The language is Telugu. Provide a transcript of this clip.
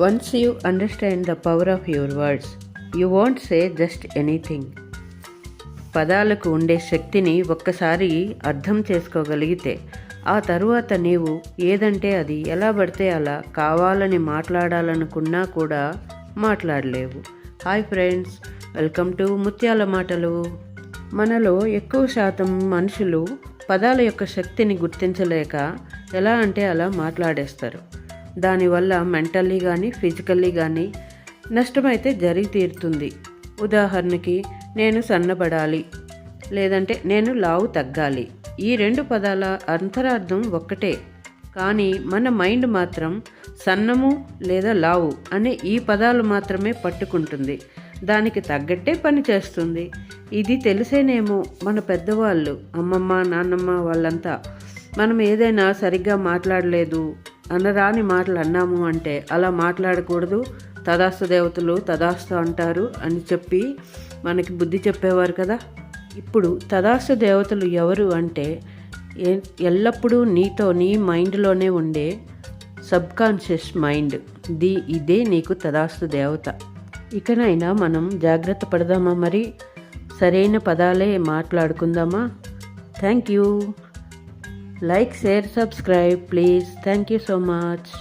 Once you understand the power of your words, you won't say just anything. పదాలకు ఉండే శక్తిని ఒక్కసారి అర్థం చేసుకోగలిగితే ఆ తరువాత నీవు ఏదంటే అది ఎలా పడితే అలా కావాలని మాట్లాడాలనుకున్నా కూడా మాట్లాడలేవు. Hi friends welcome to Mutyala Matalu. మనలో ఎక్కువ శాతం మనుషులు పదాల యొక్క శక్తిని గుర్తించలేక ఎలా అంటే అలా మాట్లాడేస్తారు. దానివల్ల మెంటల్లీ కానీ ఫిజికల్లీ కానీ నష్టమైతే జరిగి తీరుతుంది. ఉదాహరణకి నేను సన్నబడాలి లేదంటే నేను లావు తగ్గాలి. ఈ రెండు పదాల అంతరార్థం ఒక్కటే. కానీ మన మైండ్ మాత్రం సన్నము లేదా లావు అనే ఈ పదాలు మాత్రమే పట్టుకుంటుంది. దానికి తగ్గట్టే పని చేస్తుంది. ఇది తెలిసేనేమో మన పెద్దవాళ్ళు అమ్మమ్మ నాన్నమ్మ వాళ్ళంతా. మనం ఏదైనా సరిగ్గా మాట్లాడలేదు అనరాని మాటలు అన్నాము అంటే అలా మాట్లాడకూడదు. తదాస్తు దేవతలు తదాస్తు అంటారు అని చెప్పి మనకి బుద్ధి చెప్పేవారు కదా. ఇప్పుడు తదాస్తు దేవతలు ఎవరు అంటే ఎల్లప్పుడూ నీతో నీ మైండ్లోనే ఉండే సబ్కాన్షియస్ మైండ్. ది ఇదే నీకు తదాస్తు దేవత. ఇకనైనా మనం జాగ్రత్త పడదామా మరి? సరైన పదాలే మాట్లాడుకుందామా? Thank you. Like, share, subscribe, please. Thank you so much.